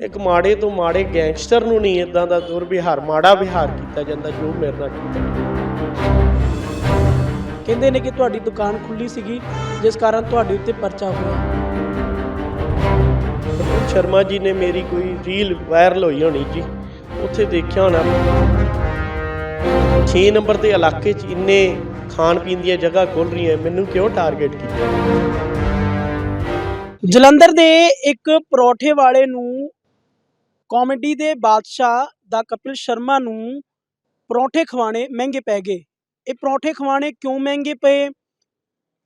ਇੱਕ ਮਾੜੇ ਤੋਂ ਮਾੜੇ ਗੈਂਗਸਟਰ ਨੂੰ ਨਹੀਂ ਇਦਾਂ ਦਾ ਦੁਰਵਿਹਾਰ, ਮਾੜਾ ਵਿਹਾਰ ਕੀਤਾ ਜਾਂਦਾ ਜੋ ਮੇਰੇ ਨਾਲ ਕੀਤਾ ਕਹਿੰਦੇ ਨੇ ਕਿ ਤੁਹਾਡੀ ਦੁਕਾਨ ਖੁੱਲੀ ਸੀਗੀ, ਜਿਸ ਕਾਰਨ ਤੁਹਾਡੇ ਉੱਤੇ ਪਰਚਾ ਹੋਇਆ। ਸ਼ਰਮਾ ਜੀ ਨੇ ਮੇਰੀ ਕੋਈ ਰੀਲ ਵਾਇਰਲ ਹੋਈ ਹੋਣੀ ਜੀ, ਉੱਥੇ ਦੇਖਿਆ ਹੋਣਾ। 6 ਨੰਬਰ ਦੇ ਇਲਾਕੇ 'ਚ ਇੰਨੇ ਖਾਣ ਪੀਣ ਦੀਆਂ ਜਗ੍ਹਾ ਖੁੱਲ ਰਹੀਆਂ, ਮੈਨੂੰ ਕਿਉਂ ਟਾਰਗੇਟ ਕੀਤਾ? ਜਲੰਧਰ ਦੇ ਇੱਕ ਪਰੌਠੇ ਵਾਲੇ ਨੂੰ ਕਾਮੇਡੀ ਦੇ ਬਾਦਸ਼ਾਹ ਦਾ ਕਪਿਲ ਸ਼ਰਮਾ ਨੂੰ ਪਰੌਂਠੇ ਖਵਾਣੇ ਮਹਿੰਗੇ ਪੈ ਗਏ। ਇਹ ਪਰੌਂਠੇ ਖਵਾਣੇ ਕਿਉਂ ਮਹਿੰਗੇ ਪਏ?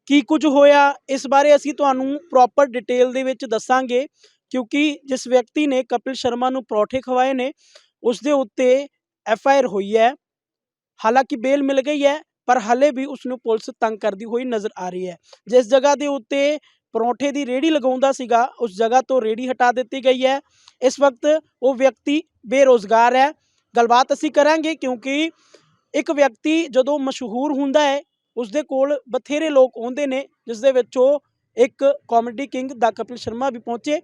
ਕੀ ਕੁਝ ਹੋਇਆ? ਇਸ ਬਾਰੇ ਅਸੀਂ ਤੁਹਾਨੂੰ ਪ੍ਰੋਪਰ ਡਿਟੇਲ ਦੇ ਵਿੱਚ ਦੱਸਾਂਗੇ, ਕਿਉਂਕਿ ਜਿਸ ਵਿਅਕਤੀ ਨੇ ਕਪਿਲ ਸ਼ਰਮਾ ਨੂੰ ਪਰੌਂਠੇ ਖਵਾਏ ਨੇ, ਉਸ ਦੇ ਉੱਤੇ ਐਫ ਆਈ ਆਰ ਹੋਈ ਹੈ। ਹਾਲਾਂਕਿ ਬੇਲ ਮਿਲ ਗਈ ਹੈ, ਪਰ ਹਲੇ ਵੀ ਉਸ ਨੂੰ ਪੁਲਿਸ ਤੰਗ ਕਰਦੀ ਹੋਈ ਨਜ਼ਰ ਆ ਰਹੀ ਹੈ। ਜਿਸ ਜਗ੍ਹਾ ਦੇ ਉੱਤੇ ਪਰੌਂਠੇ ਦੀ ਰੇੜੀ ਲਗਾਉਂਦਾ ਸੀਗਾ, ਉਸ ਜਗ੍ਹਾ ਤੋਂ ਰੇੜੀ ਹਟਾ ਦਿੱਤੀ ਗਈ ਹੈ। ਇਸ ਵਕਤ ਉਹ ਵਿਅਕਤੀ ਬੇਰੋਜ਼ਗਾਰ ਹੈ। ਗੱਲਬਾਤ ਅਸੀਂ ਕਰਾਂਗੇ ਕਿਉਂਕਿ ਇੱਕ ਵਿਅਕਤੀ ਜਦੋਂ ਮਸ਼ਹੂਰ ਹੁੰਦਾ ਹੈ ਉਸ ਦੇ ਕੋਲ ਬਥੇਰੇ ਲੋਕ ਆਉਂਦੇ ਨੇ ਜਿਸ ਦੇ ਵਿੱਚੋਂ ਇੱਕ ਕਾਮੇਡੀ ਕਿੰਗ ਦਾ ਕਪਿਲ ਸ਼ਰਮਾ ਵੀ ਪਹੁੰਚੇ।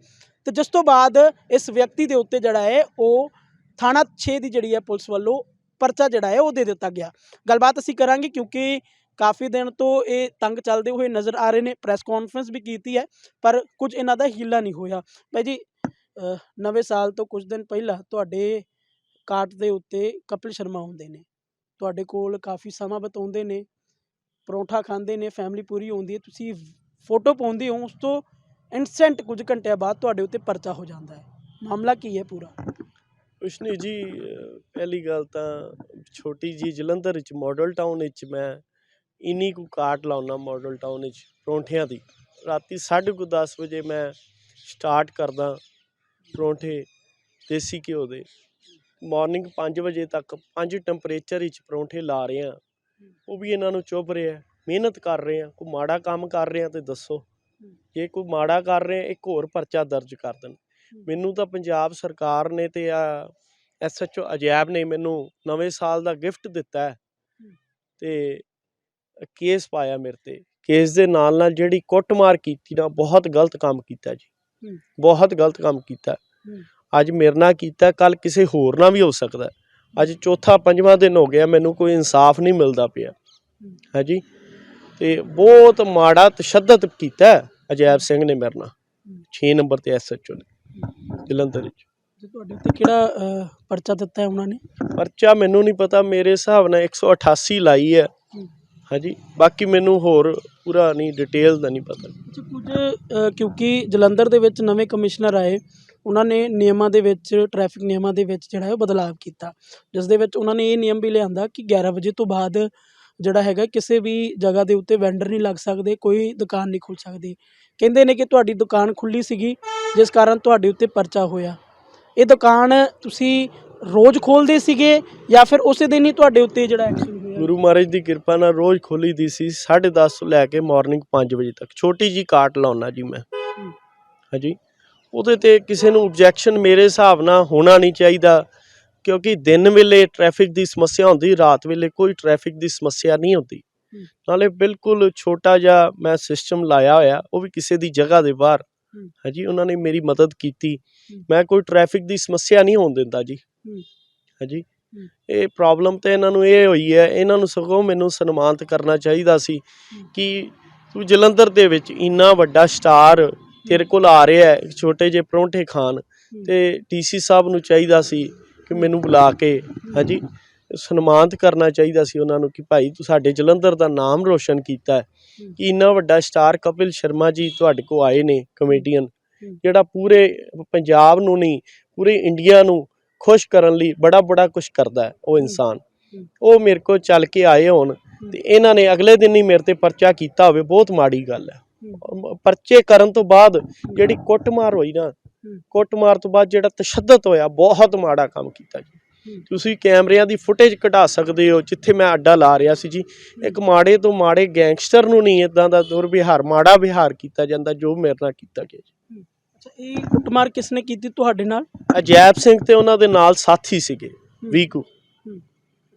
ਤੇ ਜਿਸ ਤੋਂ ਬਾਅਦ ਇਸ ਵਿਅਕਤੀ ਦੇ ਉੱਤੇ ਜਿਹੜਾ ਹੈ, ਉਹ ਥਾਣਾ 6 ਦੀ ਜਿਹੜੀ ਹੈ ਪੁਲਿਸ ਵੱਲੋਂ ਪਰਚਾ ਜਿਹੜਾ ਹੈ, ਉਹ ਦੇ ਦਿੱਤਾ ਗਿਆ। ਗੱਲਬਾਤ ਅਸੀਂ ਕਰਾਂਗੇ ਕਿਉਂਕਿ ਕਾਫੀ ਦਿਨ ਤੋਂ ਇਹ ਤੰਗ ਚੱਲਦੇ ਹੋਏ ਨਜ਼ਰ ਆ ਰਹੇ ਨੇ। ਪ੍ਰੈਸ ਕਾਨਫਰੰਸ ਵੀ ਕੀਤੀ ਹੈ, ਪਰ ਕੁਝ ਇਹਨਾਂ ਦਾ ਹੀਲਾ ਨਹੀਂ ਹੋਇਆ। ਭਾਈ ਜੀ ਨਵੇਂ ਸਾਲ ਤੋਂ ਕੁਝ ਦਿਨ ਪਹਿਲਾਂ ਤੁਹਾਡੇ ਕਾਰਟ ਦੇ ਉੱਤੇ ਕਪਿਲ ਸ਼ਰਮਾ ਹੁੰਦੇ ਨੇ। ਤੁਹਾਡੇ ਕੋਲ ਕਾਫੀ ਸਮਾਂ ਬਤਾਉਂਦੇ ਨੇ, ਪਰੌਂਠਾ ਖਾਂਦੇ ਨੇ ਫੈਮਿਲੀ ਪੂਰੀ ਹੁੰਦੀ ਹੈ, ਤੁਸੀਂ ਫੋਟੋ ਪਾਉਂਦੇ ਹੋ, ਉਸ ਤੋਂ ਇਨਸੈਂਟ ਕੁਝ ਘੰਟਿਆਂ ਬਾਅਦ ਤੁਹਾਡੇ ਉੱਤੇ ਪਰਚਾ ਹੋ ਜਾਂਦਾ ਹੈ। ਮਾਮਲਾ ਕੀ ਹੈ ਪੂਰਾ? ਕੁਛ ਜੀ ਪਹਿਲੀ ਗੱਲ ਤਾਂ ਛੋਟੀ ਜੀ ਜਲੰਧਰ ਵਿੱਚ ਮਾਡਲ ਟਾਊਨ ਵਿੱਚ ਮੈਂ ਇਨੀ ਕੁ ਕਾਟ ਲਾਉਣਾ ਮਾਡਲ ਟਾਊਨ ਵਿੱਚ ਪਰੌਂਠਿਆਂ ਦੀ। ਰਾਤੀ 10:30 ਵਜੇ ਮੈਂ ਸਟਾਰਟ ਕਰਦਾ ਪਰੌਂਠੇ ਦੇਸੀ ਘਿਓ ਦੇ। ਮਾਰਨਿੰਗ 5 ਵਜੇ ਤੱਕ ਪੰਜ ਟੈਂਪਰੇਚਰ ਵਿੱਚ ਪਰੌਂਠੇ ਲਾ ਰਿਹਾ। ਉਹ ਵੀ ਇਹਨਾਂ ਨੂੰ ਚੁੱਭ ਰਿਹਾ, ਮਿਹਨਤ ਕਰ ਰਹੇ ਆ ਕੋਈ ਮਾੜਾ ਕੰਮ ਕਰ ਰਹੇ ਆ ਤੇ ਦੱਸੋ। ਜੇ ਕੋਈ ਮਾੜਾ ਕਰ ਰਹੇ, ਇੱਕ ਹੋਰ ਪਰਚਾ ਦਰਜ ਕਰ ਦੇਣ। ਮੈਨੂੰ ਤਾਂ ਪੰਜਾਬ ਸਰਕਾਰ ਨੇ ਤੇ ਆ ਐਸਐਚਓ ਅਜੈਬ ਨੇ ਮੈਨੂੰ ਨਵੇਂ ਸਾਲ ਦਾ ਗਿਫਟ ਦਿੱਤਾ ਹੈ। ਤੇ ਕੇਸ ਪਾਇਆ ਮੇਰੇ ਤੇ। ਕੇਸ ਦੇ ਨਾਲ ਨਾਲ ਜਿਹੜੀ ਕੁੱਟਮਾਰ ਕੀਤੀ ਨਾ ਬਹੁਤ ਗਲਤ ਕੰਮ ਕੀਤਾ ਜੀ। ਹੂੰ। ਬਹੁਤ ਗਲਤ ਕੰਮ ਕੀਤਾ। ਹੂੰ। ਅੱਜ ਮੇਰੇ ਨਾਲ ਕੀਤਾ ਕੱਲ ਕਿਸੇ ਹੋਰ ਨਾਲ ਵੀ ਹੋ ਸਕਦਾ। ਹੈ। ਅੱਜ ਚੌਥਾ ਪੰਜਵਾਂ ਦਿਨ ਹੋ ਗਿਆ ਮੈਨੂੰ ਕੋਈ ਇਨਸਾਫ ਨਹੀਂ ਮਿਲਦਾ ਪਿਆ। ਹਾਂਜੀ ਤੇ ਬਹੁਤ ਮਾੜਾ ਤਸ਼ੱਦਦ ਕੀਤਾ ਹੈ ਅਜੈਬ ਸਿੰਘ ਨੇ ਮੇਰੇ ਨਾਲ। 6 ਨੰਬਰ ਤੇ ਐਸਐਚਓ ਨੇ ਜਲੰਧਰ ਵਿੱਚ। ਤੁਹਾਡੇ ਉੱਤੇ ਕਿਹੜਾ ਪਰਚਾ ਦਿੱਤਾ ਹੈ ਉਹਨਾਂ ਨੇ? ਪਰਚਾ ਮੈਨੂੰ ਨਹੀਂ ਪਤਾ ਮੇਰੇ ਹਿਸਾਬ ਨਾਲ 188 ਲਾਈ ਹੈ ਹੂੰ। ਹਾਂਜੀ ਬਾਕੀ ਮੈਨੂੰ ਹੋਰ ਪੂਰਾ ਨਹੀਂ ਡਿਟੇਲ ਦਾ ਨਹੀਂ ਪਤਾ। ਅੱਛਾ ਕੁਝ ਅ, ਕਿਉਂਕਿ ਜਲੰਧਰ ਦੇ ਵਿੱਚ ਨਵੇਂ ਕਮਿਸ਼ਨਰ ਆਏ ਉਹਨਾਂ ਨੇ ਨਿਯਮਾਂ ਦੇ ਵਿੱਚ ਟ੍ਰੈਫਿਕ ਨਿਯਮਾਂ ਦੇ ਵਿੱਚ ਜਿਹੜਾ ਹੈ ਉਹ ਬਦਲਾਅ ਕੀਤਾ। ਜਿਸ ਦੇ ਵਿੱਚ ਉਹਨਾਂ ਨੇ ਇਹ ਨਿਯਮ ਵੀ ਲਿਆਂਦਾ ਕਿ 11 ਵਜੇ ਤੋਂ ਬਾਅਦ ਜਿਹੜਾ ਹੈਗਾ ਕਿਸੇ ਵੀ ਜਗ੍ਹਾ ਦੇ ਉੱਤੇ ਵੈਂਡਰ ਨਹੀਂ ਲੱਗ ਸਕਦੇ ਕੋਈ ਦੁਕਾਨ ਨਹੀਂ ਖੁੱਲ ਸਕਦੀ। ਕਹਿੰਦੇ ਨੇ ਕਿ ਤੁਹਾਡੀ ਦੁਕਾਨ ਖੁੱਲੀ ਸੀਗੀ ਜਿਸ ਕਾਰਨ ਤੁਹਾਡੇ ਉੱਤੇ ਪਰਚਾ ਹੋਇਆ। ਇਹ ਦੁਕਾਨ ਤੁਸੀਂ ਰੋਜ਼ ਖੋਲਦੇ ਸੀਗੇ ਜਾਂ ਫਿਰ ਉਸੇ ਦਿਨ ਹੀ ਤੁਹਾਡੇ ਉੱਤੇ ਜਿਹੜਾ ਐਕਸ਼ਨ ਗੁਰੂ ਮਹਾਰਾਜ ਦੀ ਕਿਰਪਾ ਨਾਲ ਰੋਜ਼ ਖੋਲੀ ਦੀ ਸੀ 10:30 ਤੋਂ ਲੈ ਕੇ ਮਾਰਨਿੰਗ 5 ਵਜੇ ਤੱਕ। ਛੋਟੀ ਜੀ ਕਾਟ ਲਾਉਣਾ ਜੀ ਮੈਂ। ਹਾਂਜੀ। ਉਹਦੇ ਤੇ ਕਿਸੇ ਨੂੰ ਆਬਜੈਕਸ਼ਨ ਮੇਰੇ ਹਿਸਾਬ ਨਾਲ ਹੋਣਾ ਨਹੀਂ ਚਾਹੀਦਾ, ਕਿਉਂਕਿ ਦਿਨ ਵੇਲੇ ਟ੍ਰੈਫਿਕ ਦੀ ਸਮੱਸਿਆ ਹੁੰਦੀ, ਰਾਤ ਵੇਲੇ ਕੋਈ ਟ੍ਰੈਫਿਕ ਦੀ ਸਮੱਸਿਆ ਨਹੀਂ ਹੁੰਦੀ। ਨਾਲੇ ਬਿਲਕੁਲ ਛੋਟਾ ਜਿਹਾ ਮੈਂ ਸਿਸਟਮ ਲਾਇਆ ਹੋਇਆ, ਉਹ ਵੀ ਕਿਸੇ ਦੀ ਜਗ੍ਹਾ ਦੇ ਬਾਹਰ। ਹਾਂਜੀ, ਉਹਨਾਂ ਨੇ ਮੇਰੀ ਮਦਦ ਕੀਤੀ। ਮੈਂ ਕੋਈ ਟ੍ਰੈਫਿਕ ਦੀ ਸਮੱਸਿਆ ਨਹੀਂ ਹੋਣ ਦਿੰਦਾ ਜੀ। ਹਾਂਜੀ। ਇਹ ਪ੍ਰੋਬਲਮ ਤੇ ਇਹਨਾਂ ਨੂੰ ਇਹ ਹੋਈ ਹੈ ਇਹਨਾਂ ਨੂੰ ਸਗੋਂ ਮੈਨੂੰ ਸਨਮਾਨਿਤ ਕਰਨਾ ਚਾਹੀਦਾ ਸੀ ਕਿ ਤੂੰ ਜਲੰਧਰ ਦੇ ਵਿੱਚ ਇੰਨਾ ਵੱਡਾ ਸਟਾਰ ਤੇਰੇ ਕੋਲ ਆ ਰਿਹਾ ਹੈ ਛੋਟੇ ਜਿਹੇ ਪਰੌਂਠੇ ਖਾਣ ਤੇ ਡੀਸੀ ਸਾਹਿਬ ਨੂੰ ਚਾਹੀਦਾ ਸੀ ਕਿ ਮੈਨੂੰ ਬੁਲਾ ਕੇ ਹਾਂਜੀ ਸਨਮਾਨਿਤ ਕਰਨਾ ਚਾਹੀਦਾ ਸੀ ਉਹਨਾਂ ਨੂੰ ਕਿ ਭਾਈ ਤੂੰ ਸਾਡੇ ਜਲੰਧਰ ਦਾ ਨਾਮ ਰੋਸ਼ਨ ਕੀਤਾ ਹੈ ਕਿ ਇੰਨਾ ਵੱਡਾ ਸਟਾਰ ਕਪਿਲ ਸ਼ਰਮਾ ਜੀ ਤੁਹਾਡੇ ਕੋ ਆਏ ਨੇ ਕਮੇਡੀਅਨ ਜਿਹੜਾ ਪੂਰੇ ਪੰਜਾਬ ਨੂੰ ਨਹੀਂ ਪੂਰੇ ਇੰਡੀਆ ਨੂੰ ਖੁਸ਼ ਕਰਨ ਲਈ ਬੜਾ ਬੜਾ ਕੁਝ ਕਰਦਾ ਹੈ ਉਹ ਇਨਸਾਨ। ਉਹ ਮੇਰੇ ਕੋਲ ਚੱਲ ਕੇ ਆਏ ਹੋਣ ਤੇ ਇਹਨਾਂ ਨੇ ਅਗਲੇ ਦਿਨ ਹੀ ਮੇਰੇ ਤੇ ਪਰਚਾ ਕੀਤਾ ਹੋਵੇ ਬਹੁਤ ਮਾੜੀ ਗੱਲ ਹੈ। ਪਰਚੇ ਕਰਨ ਤੋਂ ਬਾਅਦ ਜਿਹੜੀ ਕੁੱਟਮਾਰ ਹੋਈ ਨਾ ਕੁੱਟਮਾਰ ਤੋਂ ਬਾਅਦ ਜਿਹੜਾ ਤਸ਼ੱਦਦ ਹੋਇਆ ਬਹੁਤ ਮਾੜਾ ਕੰਮ ਕੀਤਾ ਜੀ। ਤੁਸੀਂ ਕੈਮਰਿਆਂ ਦੀ ਫੁਟੇਜ ਕਢਾ ਸਕਦੇ ਹੋ ਜਿੱਥੇ ਮੈਂ ਅੱਡਾ ਲਾ ਰਿਹਾ ਸੀ ਜੀ। ਇੱਕ ਮਾੜੇ ਤੋਂ ਮਾੜੇ ਗੈਂਗਸਟਰ ਨੂੰ ਨਹੀਂ ਇਦਾਂ ਦਾ ਦੁਰਵਿਹਾਰ ਮਾੜਾ ਵਿਹਾਰ ਕੀਤਾ ਜਾਂਦਾ ਜੋ ਮੇਰੇ ਨਾਲ ਕੀਤਾ ਗਿਆ ਇਹ ਕੁੱਟਮਾਰ ਕਿਸ ਨੇ ਕੀਤੀ ਤੁਹਾਡੇ ਨਾਲ? ਅਜੈਬ ਸਿੰਘ ਤੇ ਉਹਨਾਂ ਦੇ ਨਾਲ ਸਾਥੀ ਸੀਗੇ ਵੀਕੂ।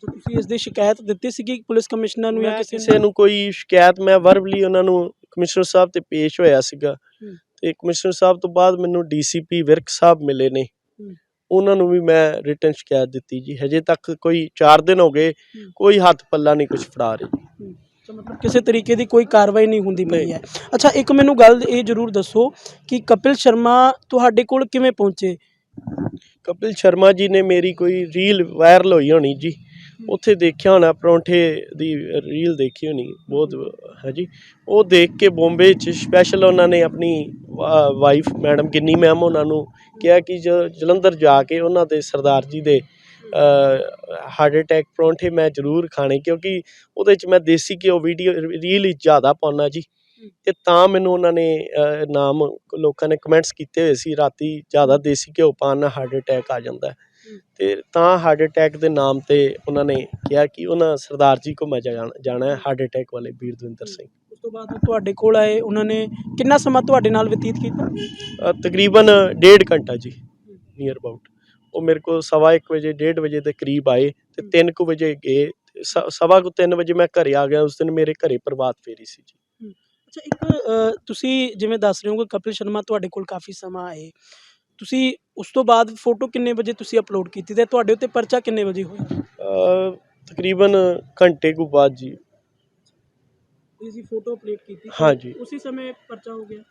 ਤੁਸੀਂ ਇਸ ਦੀ ਸ਼ਿਕਾਇਤ ਦਿੱਤੀ ਸੀਗੀ ਪੁਲਿਸ ਕਮਿਸ਼ਨਰ ਨੂੰ ਜਾਂ ਮੈਂ ਕਿਸੇ ਨੂੰ ਕੋਈ ਸ਼ਿਕਾਇਤ ਮੈਂ ਵਰਬਲੀ ਉਹਨਾਂ ਨੂੰ ਕਮਿਸ਼ਨਰ ਸਾਹਿਬ ਤੇ ਪੇਸ਼ ਹੋਇਆ ਸੀਗਾ। ਤੇ ਕਮਿਸ਼ਨਰ ਸਾਹਿਬ ਤੋਂ ਬਾਅਦ ਮੈਨੂੰ ਡੀਸੀਪੀ ਵਿਰਕ ਸਾਹਿਬ ਮਿਲੇ ਨੇ। ਉਹਨਾਂ ਨੂੰ ਵੀ ਮੈਂ ਰਿਟਨ ਸ਼ਿਕਾਇਤ ਦਿੱਤੀ ਜੀ। ਹਜੇ ਤੱਕ ਕੋਈ 4 ਦਿਨ ਹੋ ਗਏ। ਕੋਈ ਹੱਥ ਪੱਲਾ ਨਹੀਂ ਕੁਝ ਫੜਾ ਰਹੇ। ਜੀ ਮਤਲਬ ਕਿਸੇ ਤਰੀਕੇ ਦੀ ਕੋਈ ਕਾਰਵਾਈ ਨਹੀਂ ਹੁੰਦੀ ਪਈ ਹੈ। ਅੱਛਾ, ਇੱਕ ਮੈਨੂੰ ਗੱਲ ਇਹ ਜ਼ਰੂਰ ਦੱਸੋ ਕਿ ਕਪਿਲ ਸ਼ਰਮਾ ਤੁਹਾਡੇ ਕੋਲ ਕਿਵੇਂ ਪਹੁੰਚੇ? ਕਪਿਲ ਸ਼ਰਮਾ ਜੀ ਨੇ ਮੇਰੀ ਕੋਈ ਰੀਲ ਵਾਇਰਲ ਹੋਈ ਹੋਣੀ ਜੀ। ਉੱਥੇ ਦੇਖਿਆ ਹੋਣਾ, ਪਰੌਂਠੇ ਦੀ ਰੀਲ ਦੇਖੀ ਹੋਣੀ, ਬਹੁਤ ਹੈ ਜੀ। ਉਹ ਦੇਖ ਕੇ ਬੰਬੇ ਚ ਸਪੈਸ਼ਲ ਉਹਨਾਂ ਨੇ ਆਪਣੀ ਵਾਈਫ ਮੈਡਮ ਗਿੰਨੀ ਮੈਮ ਉਹਨਾਂ ਨੂੰ ਕਿਹਾ ਕਿ ਜਲੰਧਰ ਜਾ ਕੇ ਉਹਨਾਂ ਦੇ ਸਰਦਾਰ ਜੀ ਦੇ ਹਾਰਟ ਅਟੈਕ ਪਰੌਂਠੇ ਮੈਂ ਜ਼ਰੂਰ ਖਾਣੇ ਕਿਉਂਕਿ ਉਹਦੇ ਚ ਮੈਂ ਦੇਸੀ ਘਿਓ ਵੀਡੀਓ ਰੀਲ ਹੀ ਜ਼ਿਆਦਾ ਪਾਉਣਾ ਜੀ। ਤੇ ਤਾਂ ਮੈਨੂੰ ਉਹਨਾਂ ਨੇ ਨਾਮ ਲੋਕਾਂ ਨੇ ਕਮੈਂਟਸ ਕੀਤੇ ਹੋਏ ਸੀ ਰਾਤੀ ਜ਼ਿਆਦਾ ਦੇਸੀ ਘਿਓ ਪਾਉਣ ਨਾਲ ਹਾਰਟ ਅਟੈਕ ਆ ਜਾਂਦਾ। ਤੇ ਤਾਂ ਹਾਰਟ ਅਟੈਕ ਦੇ ਨਾਮ ਤੇ ਉਹਨਾਂ ਨੇ ਕਿਹਾ ਕਿ ਉਹਨਾਂ ਸਰਦਾਰ ਜੀ ਕੋ ਮੈਂ ਜਾਣਾ ਹਾਰਟ ਅਟੈਕ ਵਾਲੇ ਵੀਰ ਦਵਿੰਦਰ ਸਿੰਘ। ਉਸ ਤੋਂ ਬਾਅਦ ਤੁਹਾਡੇ ਕੋਲ ਆਏ ਉਹਨਾਂ ਨੇ ਕਿੰਨਾ ਸਮਾਂ ਤੁਹਾਡੇ ਨਾਲ ਬਤੀਤ ਕੀਤਾ? ਤਕਰੀਬਨ ਡੇਢ ਘੰਟਾ ਜੀ ਨੀਅਰ ਅਬਾਊਟ ਉਹ ਮੇਰੇ ਕੋਲ ਸਵਾ ਇੱਕ ਵਜੇ ਡੇਢ ਵਜੇ ਦੇ ਕਰੀਬ ਆਏ ਤੇ 3 ਕੁ ਵਜੇ ਗਏ ਸਵਾ ਕੁ 3 ਵਜੇ ਮੈਂ ਘਰੇ ਆ ਗਿਆ ਉਸ ਦਿਨ ਮੇਰੇ ਘਰੇ ਪ੍ਰਭਾਤ ਫੇਰੀ ਸੀ ਜੀ। ਅੱਛਾ ਇੱਕ ਤੁਸੀਂ ਜਿਵੇਂ ਦੱਸ ਰਹੇ ਹੋ ਕਿ ਕਪਿਲ ਸ਼ਰਮਾ ਤੁਹਾਡੇ ਕੋਲ ਕਾਫੀ ਸਮਾਂ ਆਏ ਤੁਸੀਂ ਉਸ ਤੋਂ ਬਾਅਦ ਫੋਟੋ ਕਿੰਨੇ ਵਜੇ ਤੁਸੀਂ ਅਪਲੋਡ ਕੀਤੀ ਤੇ ਤੁਹਾਡੇ ਉੱਤੇ ਪਰਚਾ ਕਿੰਨੇ ਵਜੇ ਹੋਇਆ? ਤਕਰੀਬਨ ਘੰਟੇ ਕੁ ਬਾਅਦ ਜੀ। ਤੁਸੀਂ ਫੋਟੋ ਅਪਲੋਡ ਕੀਤੀ ਹਾਂਜੀ। ਉਸੇ ਸਮੇਂ ਪਰਚਾ ਹੋ ਗਿਆ?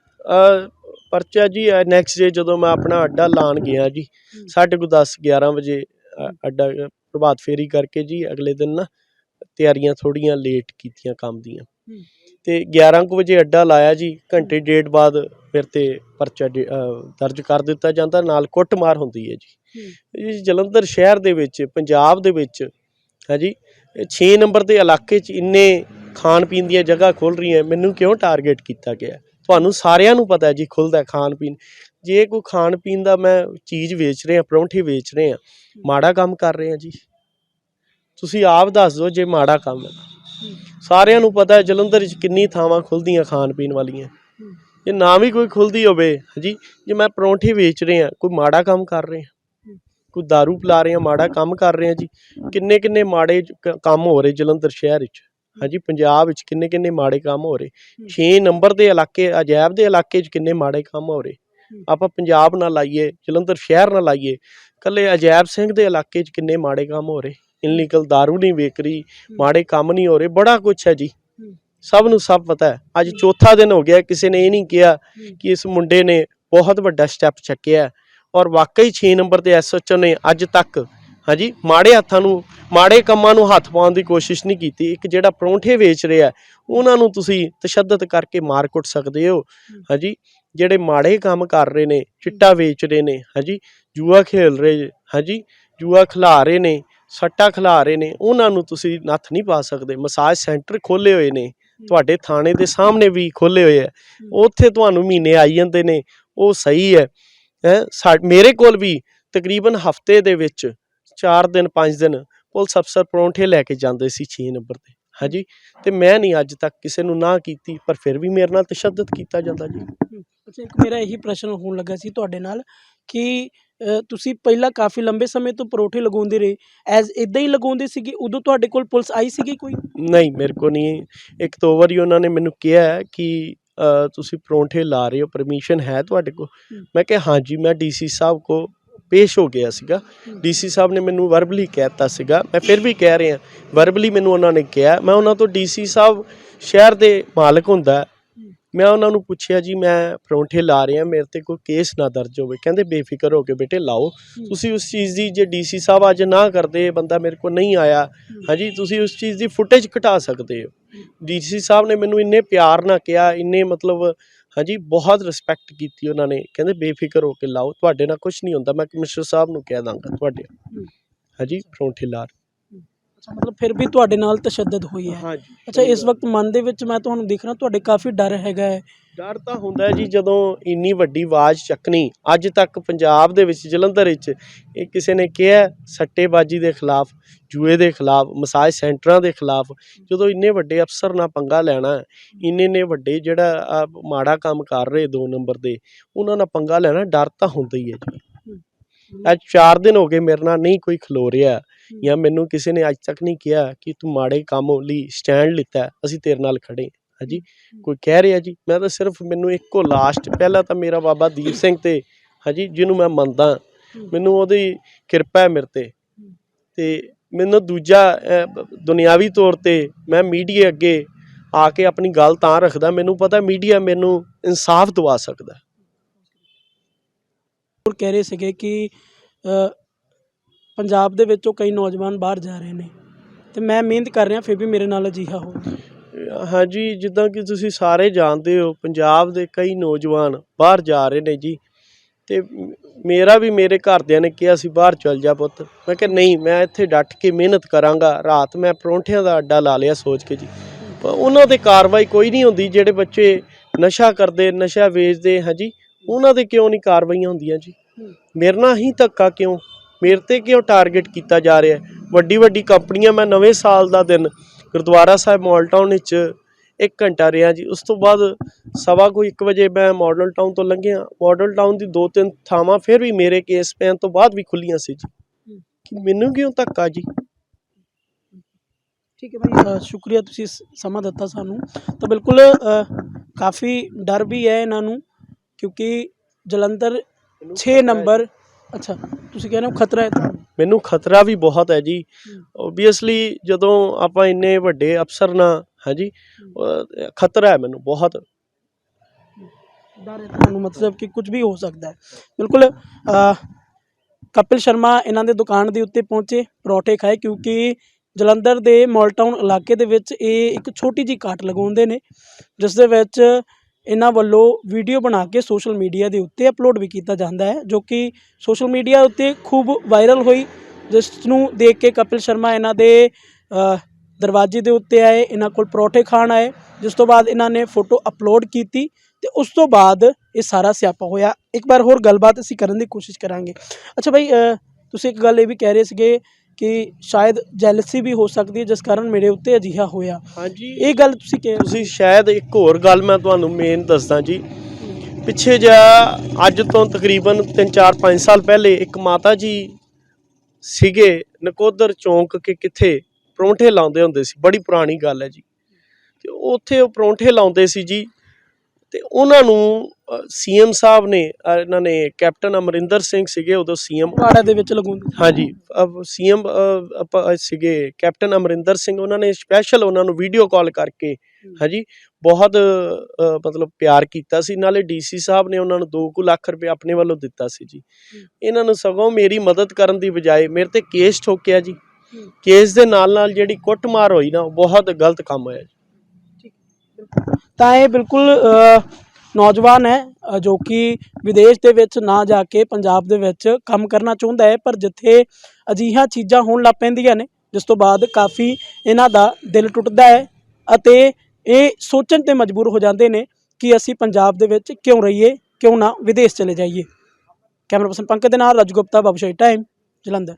ਪਰਚਾ ਜੀ ਨੈਕਸਟ ਡੇ ਜਦੋਂ ਮੈਂ ਆਪਣਾ ਅੱਡਾ ਲਾਣ ਗਿਆ ਜੀ ਸਾਢੇ ਕੁ 10 11 ਵਜੇ ਅੱਡਾ ਪ੍ਰਭਾਤ ਫੇਰੀ ਕਰਕੇ ਜੀ ਅਗਲੇ ਦਿਨ ਨਾ ਤਿਆਰੀਆਂ ਥੋੜੀਆਂ ਲੇਟ ਕੀਤੀਆਂ ਕੰਮ ਦੀਆਂ। ਤੇ 11 ਕੁ ਵਜੇ ਅੱਡਾ ਲਾਇਆ ਜੀ ਘੰਟੇ ਡੇਢ ਬਾਅਦ ਫਿਰ ਤੇ ਪਰਚਾ ਦਰਜ ਕਰ ਦਿੱਤਾ ਜਾਂਦਾ ਨਾਲ ਕੁੱਟਮਾਰ ਹੁੰਦੀ ਹੈ ਜੀ। ਇਹ ਜਲੰਧਰ ਸ਼ਹਿਰ ਦੇ ਵਿੱਚ ਪੰਜਾਬ ਦੇ ਵਿੱਚ ਹੈ ਜੀ 6 ਨੰਬਰ ਦੇ ਇਲਾਕੇ 'ਚ ਇੰਨੇ ਖਾਣ ਪੀਣ ਦੀਆਂ ਜਗ੍ਹਾ ਖੁੱਲ ਰਹੀਆਂ ਮੈਨੂੰ ਕਿਉਂ ਟਾਰਗੇਟ ਕੀਤਾ ਗਿਆ? ਤੁਹਾਨੂੰ ਸਾਰਿਆਂ ਨੂੰ ਪਤਾ ਜੀ, ਖੁੱਲਦਾ ਖਾਣ ਪੀਣ। ਜੇ ਕੋਈ ਖਾਣ ਪੀਣ ਦਾ ਮੈਂ ਚੀਜ਼ ਵੇਚ ਰਿਹਾ, ਪਰੌਂਠੇ ਵੇਚ ਰਹੇ ਆ ਮਾੜਾ ਕੰਮ ਕਰ ਰਹੇ ਆ ਜੀ। ਤੁਸੀਂ ਆਪ ਦੱਸ ਦਿਓ ਜੇ ਮਾੜਾ ਕੰਮ ਹੈ। ਸਾਰਿਆਂ ਨੂੰ ਪਤਾ ਹੈ ਜਲੰਧਰ 'ਚ ਕਿੰਨੀ ਥਾਵਾਂ ਖੁੱਲਦੀਆਂ ਖਾਣ ਪੀਣ ਵਾਲੀਆਂ। ਜੇ ਨਾ ਵੀ ਕੋਈ ਖੁੱਲਦੀ ਹੋਵੇ ਜੀ ਜੇ ਮੈਂ ਪਰੌਂਠੇ ਵੇਚ ਰਹੇ ਆ ਕੋਈ ਮਾੜਾ ਕੰਮ ਕਰ ਰਹੇ ਆ ਕੋਈ दारू ਪਿਲਾ ਰਹੇ ਆ ਮਾੜਾ ਕੰਮ ਕਰ ਰਹੇ ਆ ਜੀ ਕਿੰਨੇ ਕਿੰਨੇ ਮਾੜੇ ਕੰਮ ਹੋ ਰਹੇ ਜਲੰਧਰ ਸ਼ਹਿਰ ਵਿੱਚ ਹਾਂਜੀ ਪੰਜਾਬ ਵਿੱਚ ਕਿੰਨੇ ਕਿੰਨੇ ਮਾੜੇ ਕੰਮ ਹੋ ਰਹੇ? 6 ਨੰਬਰ ਦੇ ਇਲਾਕੇ ਅਜੈਬ ਦੇ ਇਲਾਕੇ 'ਚ ਕਿੰਨੇ ਮਾੜੇ ਕੰਮ ਹੋ ਰਹੇ? ਆਪਾਂ ਪੰਜਾਬ ਨਾਲ ਲਾਈਏ ਜਲੰਧਰ ਸ਼ਹਿਰ ਨਾਲ ਲਾਈਏ ਕੱਲੇ ਅਜੈਬ ਸਿੰਘ ਦੇ ਇਲਾਕੇ 'ਚ ਕਿੰਨੇ ਮਾੜੇ ਕੰਮ ਹੋ ਰਹੇ? ਇਨਲੀਗਲ दारू ਨਹੀਂ ਵੇਚ ਰਹੀ ਮਾੜੇ ਕੰਮ ਨਹੀਂ ਹੋ ਰਹੇ ਬੜਾ ਕੁਛ ਹੈ ਜੀ। ਸਭ ਨੂੰ ਸਭ ਪਤਾ ਹੈ। ਅੱਜ ਚੌਥਾ ਦਿਨ ਹੋ ਗਿਆ ਕਿਸੇ ਨੇ ਇਹ ਨਹੀਂ ਕਿਹਾ ਕਿ ਇਸ ਮੁੰਡੇ ਨੇ ਬਹੁਤ ਵੱਡਾ ਸਟੈਪ ਚੱਕਿਆ ਔਰ ਵਾਕਈ 6 ਨੰਬਰ ਤੇ ਐਸਐਚਓ ਨੇ ਅੱਜ ਤੱਕ ਹਾਂਜੀ, ਮਾੜੇ ਹੱਥਾਂ ਨੂੰ, ਮਾੜੇ ਕੰਮਾਂ ਨੂੰ ਹੱਥ ਪਾਉਣ ਦੀ ਕੋਸ਼ਿਸ਼ ਨਹੀਂ ਕੀਤੀ। ਇੱਕ ਜਿਹੜਾ ਪਰੌਂਠੇ ਵੇਚ ਰਿਹਾ ਉਹਨਾਂ ਨੂੰ ਤੁਸੀਂ ਤਸ਼ੱਦਦ ਕਰਕੇ ਮਾਰ ਕੁੱਟ ਸਕਦੇ ਹੋ। ਹਾਂਜੀ, ਜਿਹੜੇ ਮਾੜੇ ਕੰਮ ਕਰ ਰਹੇ ਨੇ, ਚਿੱਟਾ ਵੇਚ ਰਹੇ ਨੇ, ਹਾਂਜੀ, ਜੂਆ ਖੇਲ ਰਹੇ, ਹਾਂਜੀ, ਜੂਆ ਖਿਲਾ ਰਹੇ ਨੇ, ਸੱਟਾ ਖਿਲਾ ਰਹੇ ਨੇ, ਉਹਨਾਂ ਨੂੰ ਤੁਸੀਂ ਨੱਥ ਨਹੀਂ ਪਾ ਸਕਦੇ। ਮਸਾਜ ਸੈਂਟਰ ਖੋਲੇ ਹੋਏ ਨੇ, ਤੁਹਾਡੇ ਥਾਣੇ ਦੇ ਸਾਹਮਣੇ ਵੀ ਖੋਲੇ ਹੋਏ ਆ। ਉੱਥੇ ਤੁਹਾਨੂੰ ਮਹੀਨੇ ਆਈ ਜਾਂਦੇ ਨੇ, ਉਹ ਸਹੀ ਹੈ ਹੈ ਮੇਰੇ ਕੋਲ ਵੀ ਤਕਰੀਬਨ ਹਫ਼ਤੇ ਦੇ ਵਿੱਚ 4 ਦਿਨ 5 ਦਿਨ ਪੁਲਿਸ ਅਫਸਰ ਪਰੌਂਠੇ ਲੈ ਕੇ ਜਾਂਦੇ ਸੀ 6 ਨੰਬਰ ਤੇ। ਹਾਂਜੀ? ਤੇ ਮੈਂ ਨਹੀਂ ਅੱਜ ਤੱਕ ਕਿਸੇ ਨੂੰ ਨਾ ਕੀਤੀ ਪਰ ਫਿਰ ਵੀ ਮੇਰੇ ਨਾਲ ਤਸ਼ੱਦਦ ਕੀਤਾ ਜਾਂਦਾ ਜੀ। ਅੱਛਾ ਇੱਕ ਮੇਰਾ ਇਹੀ ਪ੍ਰਸ਼ਨ ਹੋਣ ਲੱਗਾ ਸੀ ਤੁਹਾਡੇ ਨਾਲ ਕਿ ਤੁਸੀਂ ਪਹਿਲਾਂ ਕਾਫੀ ਲੰਬੇ ਸਮੇਂ ਤੋਂ ਪਰੋਠੇ ਲਗਾਉਂਦੇ ਰਹੇ ਐਜ਼ ਇਦਾਂ ਹੀ ਲਗਾਉਂਦੇ ਸੀਗੇ ਉਦੋਂ ਤੁਹਾਡੇ ਕੋਲ ਪੁਲਿਸ ਆਈ ਸੀਗੀ ਕੋਈ? ਨਹੀਂ ਮੇਰੇ ਕੋ ਨਹੀਂ। ਇੱਕ ਦੋ ਵਾਰੀ ਉਹਨਾਂ ਨੇ ਮੈਨੂੰ ਕਿਹਾ ਕਿ ਤੁਸੀਂ ਪਰੌਂਠੇ ਲਾ ਰਹੇ ਹੋ ਪਰਮਿਸ਼ਨ ਹੈ ਤੁਹਾਡੇ ਕੋਲ। ਮੈਂ ਕਿਹਾ ਹਾਂਜੀ ਮੈਂ ਡੀਸੀ ਸਾਹਿਬ ਕੋ ਪੇਸ਼ ਹੋ ਗਿਆ ਸੀਗਾ। ਹੂੰ। ਡੀਸੀ ਸਾਹਿਬ ਨੇ ਮੈਨੂੰ ਵਰਬਲੀ ਕਹਿਤਾ ਸੀਗਾ। ਮੈਂ ਫਿਰ ਵੀ ਕਹਿ ਰਿਹਾ ਵਰਬਲੀ ਮੈਨੂੰ ਉਹਨਾਂ ਨੇ ਕਿਹਾ। ਮੈਂ ਉਹਨਾਂ ਤੋਂ ਡੀਸੀ ਸਾਹਿਬ ਸ਼ਹਿਰ ਦੇ ਮਾਲਕ ਹੁੰਦਾ। ਮੈਂ ਉਹਨਾਂ ਨੂੰ ਪੁੱਛਿਆ, ਜੀ, ਮੈਂ ਪਰੌਂਠੇ ਲਾ ਰਿਹਾ, ਮੇਰੇ ਤੇ ਕੋਈ ਕੇਸ ਨਾ ਦਰਜ ਹੋਵੇ। ਕਹਿੰਦੇ, ਬੇਫਿਕਰ ਹੋ ਕੇ ਬੇਟੇ ਲਾਓ। ਤੁਸੀਂ ਉਸ ਚੀਜ਼ ਦੀ ਜੇ ਡੀਸੀ ਸਾਹਿਬ ਅੱਜ ਨਾ ਕਰਦੇ, ਬੰਦਾ ਮੇਰੇ ਕੋਲ ਨਹੀਂ ਆਇਆ। ਹਾਂਜੀ, ਤੁਸੀਂ ਉਸ ਚੀਜ਼ ਦੀ ਫੁਟੇਜ ਘਟਾ ਸਕਦੇ ਹੋ। ਡੀਸੀ ਸਾਹਿਬ ਨੇ ਮੈਨੂੰ ਇੰਨੇ ਪਿਆਰ ਨਾਲ ਕਿਹਾ, ਇੰਨੇ ਮਤਲਬ ਹਾਂਜੀ ਬਹੁਤ ਰਿਸਪੈਕਟ ਕੀਤੀ ਉਹਨਾਂ ਨੇ। ਕਹਿੰਦੇ ਬੇਫਿਕਰ ਹੋ ਕੇ ਲਾਓ। ਤੁਹਾਡੇ ਨਾਲ ਕੁਝ ਨਹੀਂ ਹੁੰਦਾ। ਮੈਂ ਕਮਿਸ਼ਨਰ ਸਾਹਿਬ ਨੂੰ ਕਹਿ ਦਾਂਗਾ ਤੁਹਾਡੇ। ਹਾਂਜੀ ਪਰੌਂਠੇ ਲਾ ਅੱਛਾ ਮਤਲਬ ਫਿਰ ਵੀ ਤੁਹਾਡੇ ਨਾਲ ਤਸ਼ੱਦਦ ਹੋਈ ਹੈ। ਹਾਂਜੀ। ਅੱਛਾ ਇਸ ਵਕਤ ਮਨ ਦੇ ਵਿੱਚ ਮੈਂ ਤੁਹਾਨੂੰ ਦੇਖ ਰਿਹਾ ਤੁਹਾਡੇ ਕਾਫੀ ਡਰ ਹੈਗਾ ਹੈ। ਡਰ ਤਾਂ ਹੁੰਦਾ ਹੈ ਜੀ ਜਦੋਂ ਇੰਨੀ ਵੱਡੀ ਆਵਾਜ਼ ਚੱਕਣੀ ਅੱਜ ਤੱਕ ਪੰਜਾਬ ਦੇ ਵਿੱਚ ਜਲੰਧਰ ਵਿੱਚ ਇਹ ਕਿਸੇ ਨੇ ਕਿਹਾ ਸੱਟੇਬਾਜ਼ੀ ਦੇ ਖਿਲਾਫ ਜੂਏ ਦੇ ਖਿਲਾਫ ਮਸਾਜ ਸੈਂਟਰਾਂ ਦੇ ਖਿਲਾਫ ਜਦੋਂ ਇੰਨੇ ਵੱਡੇ ਅਫਸਰ ਨਾਲ ਪੰਗਾ ਲੈਣਾ ਇੰਨੇ ਨੇ ਵੱਡੇ ਜਿਹੜਾ ਮਾੜਾ ਕੰਮ ਕਰ ਰਹੇ ਦੋ ਨੰਬਰ ਦੇ ਉਹਨਾਂ ਨਾਲ ਪੰਗਾ ਲੈਣਾ ਡਰ ਤਾਂ ਹੁੰਦਾ ਹੀ ਹੈ ਜੀ। ਅੱਜ 4 ਦਿਨ ਹੋ ਗਏ ਮੇਰੇ ਨਾਲ ਨਹੀਂ ਕੋਈ ਖਲੋ ਰਿਹਾ ਜਾਂ ਮੈਨੂੰ ਕਿਸੇ ਨੇ ਅੱਜ ਤੱਕ ਨਹੀਂ ਕਿਹਾ ਕਿ ਤੂੰ ਮਾੜੇ ਕੰਮ ਲਈ ਸਟੈਂਡ ਲਿੱਤਾ ਅਸੀਂ ਤੇਰੇ ਨਾਲ ਖੜੇ। ਹਾਂਜੀ ਕੋਈ ਕਹਿ ਰਿਹਾ ਜੀ? ਮੈਂ ਤਾਂ ਸਿਰਫ ਮੈਨੂੰ ਇੱਕੋ ਲਾਸਟ ਪਹਿਲਾਂ ਤਾਂ ਮੇਰਾ ਬਾਬਾ ਦੀਪ ਸਿੰਘ ਤੇ ਹਾਂਜੀ ਜਿਹਨੂੰ ਮੈਂ ਮੰਨਦਾ ਮੈਨੂੰ ਉਹਦੀ ਕਿਰਪਾ ਹੈ ਮੇਰੇ ਤੇ। ਤੇ ਮੈਨੂੰ ਦੂਜਾ ਦੁਨਿਆਵੀ ਤੌਰ ਤੇ ਮੈਂ ਮੀਡੀਆ ਅੱਗੇ ਆ ਕੇ ਆਪਣੀ ਗੱਲ ਤਾਂ ਰੱਖਦਾ ਮੈਨੂੰ ਪਤਾ ਮੀਡੀਆ ਮੈਨੂੰ ਇਨਸਾਫ ਦਵਾ ਸਕਦਾ। ਹੋਰ ਕਹਿ ਰਹੇ ਸੀਗੇ ਕਿ ਪੰਜਾਬ ਦੇ ਵਿੱਚੋਂ ਕਈ ਨੌਜਵਾਨ ਬਾਹਰ ਜਾ ਰਹੇ ਨੇ। ਤੇ ਮੈਂ ਮਿਹਨਤ ਕਰ ਰਿਹਾ, ਫਿਰ ਵੀ ਮੇਰੇ ਨਾਲ ਅਜਿਹਾ ਹੋ ਹਾਂਜੀ, ਜਿੱਦਾਂ ਕਿ ਤੁਸੀਂ ਸਾਰੇ ਜਾਣਦੇ ਹੋ, ਪੰਜਾਬ ਦੇ ਕਈ ਨੌਜਵਾਨ ਬਾਹਰ ਜਾ ਰਹੇ ਨੇ ਜੀ। ਤੇ ਮੇਰਾ ਵੀ ਮੇਰੇ ਘਰਦਿਆਂ ਨੇ ਕਿਹਾ ਸੀ, ਬਾਹਰ ਚੱਲ ਜਾ ਪੁੱਤ। ਮੈਂ ਕਿਹਾ, ਨਹੀਂ, ਮੈਂ ਇੱਥੇ ਡੱਟ ਕੇ ਮਿਹਨਤ ਕਰਾਂਗਾ। ਰਾਤ ਮੈਂ ਪਰੌਂਠਿਆਂ ਦਾ ਅੱਡਾ ਲਾ ਲਿਆ ਸੋਚ ਕੇ ਜੀ। ਉਹਨਾਂ ਤੇ ਕਾਰਵਾਈ ਕੋਈ ਨਹੀਂ ਹੁੰਦੀ, ਜਿਹੜੇ ਬੱਚੇ ਨਸ਼ਾ ਕਰਦੇ, ਨਸ਼ਾ ਵੇਚਦੇ, ਹਾਂਜੀ। ਉਹਨਾਂ ਦੇ ਕਿਉਂ ਨਹੀਂ ਕਾਰਵਾਈਆਂ ਹੁੰਦੀਆਂ ਜੀ? ਮੇਰੇ ਨਾਲ ਹੀ ਧੱਕਾ ਕਿਉਂ? ਮੇਰੇ ਤੇ ਕਿਉਂ ਟਾਰਗੇਟ ਕੀਤਾ ਜਾ ਰਿਹਾ ਹੈ? ਵੱਡੀ ਵੱਡੀ ਕੰਪਨੀਆਂ ਮੈਂ ਨਵੇਂ ਸਾਲ ਦਾ ਦਿਨ ਗੁਰਦੁਆਰਾ ਸਾਹਿਬ ਮਾਡਲ ਟਾਊਨ ਵਿੱਚ 1 ਘੰਟਾ ਰਿਹਾ ਜੀ। ਉਸ ਤੋਂ ਬਾਅਦ ਸਵਾ ਕੋਈ 1 ਵਜੇ ਮੈਂ ਮਾਡਲ ਟਾਊਨ ਤੋਂ ਲੰਘਿਆ। ਮਾਡਲ ਟਾਊਨ ਦੀ ਦੋ ਤਿੰਨ ਥਾਵਾਂ ਫਿਰ ਵੀ ਮੇਰੇ ਕੇਸ ਪੈਣ ਤੋਂ ਬਾਅਦ ਵੀ ਖੁੱਲੀਆਂ ਸੀ ਜੀ। ਕਿ ਮੈਨੂੰ ਕਿਉਂ ਧੱਕਾ ਜੀ? ਠੀਕ ਹੈ ਭਾਈ ਸ਼ੁਕਰੀਆ ਤੁਸੀਂ ਸਮਾਂ ਦਿੱਤਾ ਸਾਨੂੰ। ਤਾਂ ਬਿਲਕੁਲ ਕਾਫੀ ਡਰ ਵੀ ਹੈ ਇਹਨਾਂ ਨੂੰ। ਕਿਉਂਕਿ ਜਲੰਧਰ 6 ਨੰਬਰ ਅੱਛਾ ਤੁਸੀਂ ਕਹਿੰਦੇ ਹੋ ਖਤਰਾ ਹੈ ਤੁਹਾਨੂੰ ਮੈਨੂੰ ਖਤਰਾ ਵੀ ਬਹੁਤ ਹੈ ਜੀ। ਓਬੀਅਸਲੀ ਜਦੋਂ ਆਪਾਂ ਇੰਨੇ ਵੱਡੇ ਅਫਸਰ ਨਾਲ ਹਾਂਜੀ ਖਤਰਾ ਹੈ ਮੈਨੂੰ ਬਹੁਤ। ਡਰ ਹੈ ਤੁਹਾਨੂੰ ਮਤਲਬ ਕਿ ਕੁਝ ਵੀ ਹੋ ਸਕਦਾ ਹੈ। ਬਿਲਕੁਲ ਕਪਿਲ ਸ਼ਰਮਾ ਇਹਨਾਂ ਦੇ ਦੁਕਾਨ ਦੇ ਉੱਤੇ ਪਹੁੰਚੇ ਪਰੌਠੇ ਖਾਏ ਕਿਉਂਕਿ ਜਲੰਧਰ ਦੇ ਮੌਲਟਾਊਨ ਇਲਾਕੇ ਦੇ ਵਿੱਚ ਇਹ ਇੱਕ ਛੋਟੀ ਜੀ ਕਾਟ ਲਗਾਉਂਦੇ ਨੇ ਜਿਸ ਦੇ ਵਿੱਚ ਇਹਨਾਂ ਵੱਲੋਂ ਵੀਡੀਓ ਬਣਾ ਕੇ ਸੋਸ਼ਲ ਮੀਡੀਆ ਦੇ ਉੱਤੇ ਅਪਲੋਡ ਵੀ ਕੀਤਾ ਜਾਂਦਾ ਹੈ, ਜੋ ਕਿ ਸੋਸ਼ਲ ਮੀਡੀਆ ਉੱਤੇ ਖੂਬ ਵਾਇਰਲ ਹੋਈ, ਜਿਸ ਨੂੰ ਦੇਖ ਕੇ ਕਪਿਲ ਸ਼ਰਮਾ ਇਹਨਾਂ ਦੇ ਦਰਵਾਜ਼ੇ ਦੇ ਉੱਤੇ ਆਏ, ਇਹਨਾਂ ਕੋਲ ਪਰੌਠੇ ਖਾਣ ਆਏ, ਜਿਸ ਤੋਂ ਬਾਅਦ ਇਹਨਾਂ ਨੇ ਫੋਟੋ ਅਪਲੋਡ ਕੀਤੀ ਤੇ ਉਸ ਤੋਂ ਬਾਅਦ ਇਹ ਸਾਰਾ ਸਿਆਪਾ ਹੋਇਆ। ਇੱਕ ਵਾਰ ਹੋਰ ਗੱਲਬਾਤ ਅਸੀਂ ਕਰਨ ਦੀ ਕੋਸ਼ਿਸ਼ ਕਰਾਂਗੇ। ਅੱਛਾ ਭਾਈ ਤੁਸੀਂ ਇੱਕ ਗੱਲ ਇਹ ਵੀ ਕਹਿ ਰਹੇ ਸੀਗੇ ਕਿ ਸ਼ਾਇਦ ਜੈਲਸੀ ਵੀ ਹੋ ਸਕਦੀ ਹੈ ਜਿਸ ਕਾਰਨ ਮੇਰੇ ਉੱਤੇ ਅਜਿਹਾ ਹੋਇਆ। ਹਾਂਜੀ। ਇਹ ਗੱਲ ਤੁਸੀਂ ਕਹਿ ਤੁਸੀਂ ਸ਼ਾਇਦ ਇੱਕ ਹੋਰ ਗੱਲ ਮੈਂ ਤੁਹਾਨੂੰ ਮੇਨ ਦੱਸਦਾ ਜੀ। ਪਿੱਛੇ ਜਿਹਾ ਅੱਜ ਤੋਂ ਤਕਰੀਬਨ 3 4 5 ਸਾਲ ਪਹਿਲੇ ਇੱਕ ਮਾਤਾ ਜੀ ਸੀਗੇ ਨਕੋਦਰ ਚੌਂਕ ਕੇ ਕਿੱਥੇ ਪਰੌਂਠੇ ਲਾਉਂਦੇ ਹੁੰਦੇ ਸੀ। ਬੜੀ ਪੁਰਾਣੀ ਗੱਲ ਹੈ ਜੀ। ਤੇ ਉੱਥੇ ਉਹ ਪਰੌਂਠੇ ਲਾਉਂਦੇ ਸੀ ਜੀ। ਤੇ ਉਹਨਾਂ ਨੂੰ ਸੀਐਮ ਸਾਹਿਬ ਨੇ ਇਹਨਾਂ ਨੇ ਕੈਪਟਨ ਅਮਰਿੰਦਰ ਸਿੰਘ ਸੀਗੇ ਉਦੋਂ ਸੀਐਮ ਪਾੜਾ ਦੇ ਵਿੱਚ ਲਗਾਉਂਦੇ ਹਾਂਜੀ ਸੀਐਮ ਸੀਗੇ ਕੈਪਟਨ ਅਮਰਿੰਦਰ ਸਿੰਘ ਉਹਨਾਂ ਨੇ ਸਪੈਸ਼ਲ ਉਹਨਾਂ ਨੂੰ ਵੀਡੀਓ ਕਾਲ ਕਰਕੇ ਹਾਂਜੀ ਬਹੁਤ ਮਤਲਬ ਪਿਆਰ ਕੀਤਾ ਸੀ। ਨਾਲੇ ਡੀਸੀ ਸਾਹਿਬ ਨੇ ਉਹਨਾਂ ਨੂੰ 2 ਲੱਖ ਰੁਪਏ ਆਪਣੇ ਵੱਲੋਂ ਦਿੱਤਾ ਸੀ ਜੀ। ਇਹਨਾਂ ਨੂੰ ਸਗੋਂ ਮੇਰੀ ਮਦਦ ਕਰਨ ਦੀ ਬਜਾਏ ਮੇਰੇ ਤੇ ਕੇਸ ਠੋਕਿਆ ਜੀ। ਕੇਸ ਦੇ ਨਾਲ ਨਾਲ ਜਿਹੜੀ ਕੁੱਟਮਾਰ ਹੋਈ ਨਾ ਉਹ ਬਹੁਤ ਗਲਤ ਕੰਮ ਹੋਇਆ ਜੀ। ਤਾਂ ਇਹ ਬਿਲਕੁਲ ਨੌਜਵਾਨ ਹੈ ਜੋ ਕਿ ਵਿਦੇਸ਼ ਦੇ ਵਿੱਚ ਨਾ ਜਾ ਕੇ ਪੰਜਾਬ ਦੇ ਵਿੱਚ ਕੰਮ ਕਰਨਾ ਚਾਹੁੰਦਾ ਹੈ, ਪਰ ਜਿੱਥੇ ਅਜਿਹੀਆਂ ਚੀਜ਼ਾਂ ਹੋਣ ਲੱਗ ਪੈਂਦੀਆਂ ਨੇ, ਜਿਸ ਤੋਂ ਬਾਅਦ ਕਾਫੀ ਇਹਨਾਂ ਦਾ ਦਿਲ ਟੁੱਟਦਾ ਹੈ ਅਤੇ ਇਹ ਸੋਚਣ ਤੇ ਮਜਬੂਰ ਹੋ ਜਾਂਦੇ ਨੇ ਕਿ ਅਸੀਂ ਪੰਜਾਬ ਦੇ ਵਿੱਚ ਕਿਉਂ ਰਹੀਏ, ਕਿਉਂ ਨਾ ਵਿਦੇਸ਼ ਚਲੇ ਜਾਈਏ। ਕੈਮਰਾ ਪਰਸਨ ਪੰਕਜ ਦੇ ਨਾਲ ਰਾਜੂ ਗੁਪਤਾ ਬਾਬੂਸ਼ਾਹੀ ਟਾਈਮ ਜਲੰਧਰ।